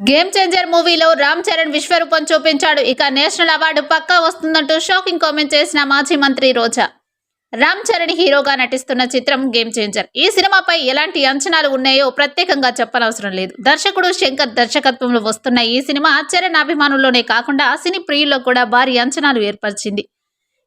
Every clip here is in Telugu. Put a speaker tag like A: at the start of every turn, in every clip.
A: గేమ్ చేంజర్ మూవీలో రామ్ చరణ్ విశ్వరూపం చూపించాడు. ఇక నేషనల్ అవార్డు పక్కా వస్తుందంటూ షాకింగ్ కామెంట్ చేసిన మాజీ మంత్రి రోజా. రామ్ చరణ్ హీరోగా నటిస్తున్న చిత్రం గేమ్ చేంజర్ ఈ సినిమాపై ఎలాంటి అంచనాలు ఉన్నాయో ప్రత్యేకంగా చెప్పనవసరం లేదు. దర్శకుడు శంకర్ దర్శకత్వంలో వస్తున్న ఈ సినిమా చరణ్ అభిమానుల్లోనే కాకుండా సినీ ప్రియుల్లో కూడా భారీ అంచనాలు ఏర్పరిచింది.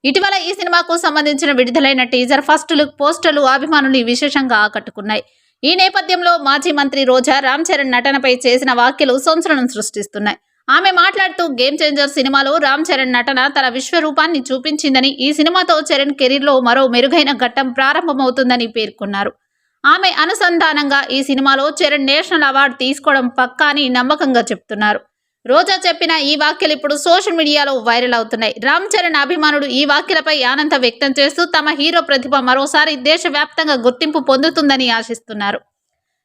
A: ఇటీవల ఈ సినిమాకు సంబంధించిన విడుదలైన టీజర్ ఫస్ట్ లుక్ పోస్టర్లు అభిమానులు విశేషంగా ఆకట్టుకున్నాయి. ఈ నేపథ్యంలో మాజీ మంత్రి రోజా రామ్ చరణ్ నటనపై చేసిన వ్యాఖ్యలు సంచలనం సృష్టిస్తున్నాయి. ఆమె మాట్లాడుతూ గేమ్ చేంజర్ సినిమాలో రామ్ చరణ్ నటన తన విశ్వరూపాన్ని చూపించిందని ఈ సినిమాతో చరణ్ కెరీర్లో మరో మెరుగైన ఘట్టం ప్రారంభమవుతుందని పేర్కొన్నారు. ఆమె అనుసంధానంగా ఈ సినిమాలో చరణ్ నేషనల్ అవార్డు తీసుకోవడం పక్కా అని నమ్మకంగా చెప్తున్నారు. రోజా చెప్పిన ఈ వ్యాఖ్యలు ఇప్పుడు సోషల్ మీడియాలో వైరల్ అవుతున్నాయి. రామ్ చరణ్ అభిమానులు ఈ వ్యాఖ్యలపై ఆనందం వ్యక్తం చేస్తూ తమ హీరో ప్రతిభ మరోసారి దేశవ్యాప్తంగా గుర్తింపు పొందుతుందని ఆశిస్తున్నారు.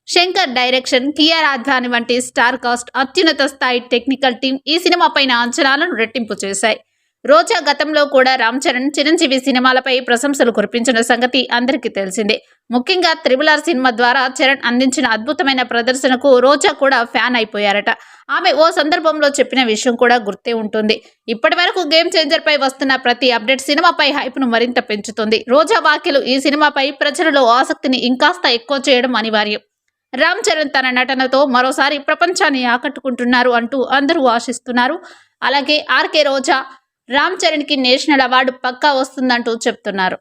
A: శంకర్ డైరెక్షన్ కియార్ ఆధ్వాని వంటి స్టార్ కాస్ట్ అత్యున్నత స్థాయి టెక్నికల్ టీం ఈ సినిమా పైన అంచనాలను రెట్టింపు చేశాయి. రోజా గతంలో కూడా రామ్ చరణ్ చిరంజీవి సినిమాలపై ప్రశంసలు కురిపించిన సంగతి అందరికీ తెలిసిందే. ముఖ్యంగా త్రిబుల్ ఆర్ సినిమా ద్వారా చరణ్ అందించిన అద్భుతమైన ప్రదర్శనకు రోజా కూడా ఫ్యాన్ అయిపోయారట. ఆమె ఓ సందర్భంలో చెప్పిన విషయం కూడా గుర్తే ఉంటుంది. ఇప్పటి వరకు గేమ్ చేంజర్పై వస్తున్న ప్రతి అప్డేట్ సినిమాపై హైప్ను మరింత పెంచుతుంది. రోజా వ్యాఖ్యలు ఈ సినిమాపై ప్రజలలో ఆసక్తిని ఇంకాస్త ఎక్కువ చేయడం అనివార్యం. రామ్ చరణ్ తన నటనతో మరోసారి ప్రపంచాన్ని ఆకట్టుకుంటున్నారు అంటూ అందరూ ఆశిస్తున్నారు. అలాగే ఆర్కే రోజా రామ్ చరణ్కి నేషనల్ అవార్డు పక్కా వస్తుందంటూ చెప్తున్నారు.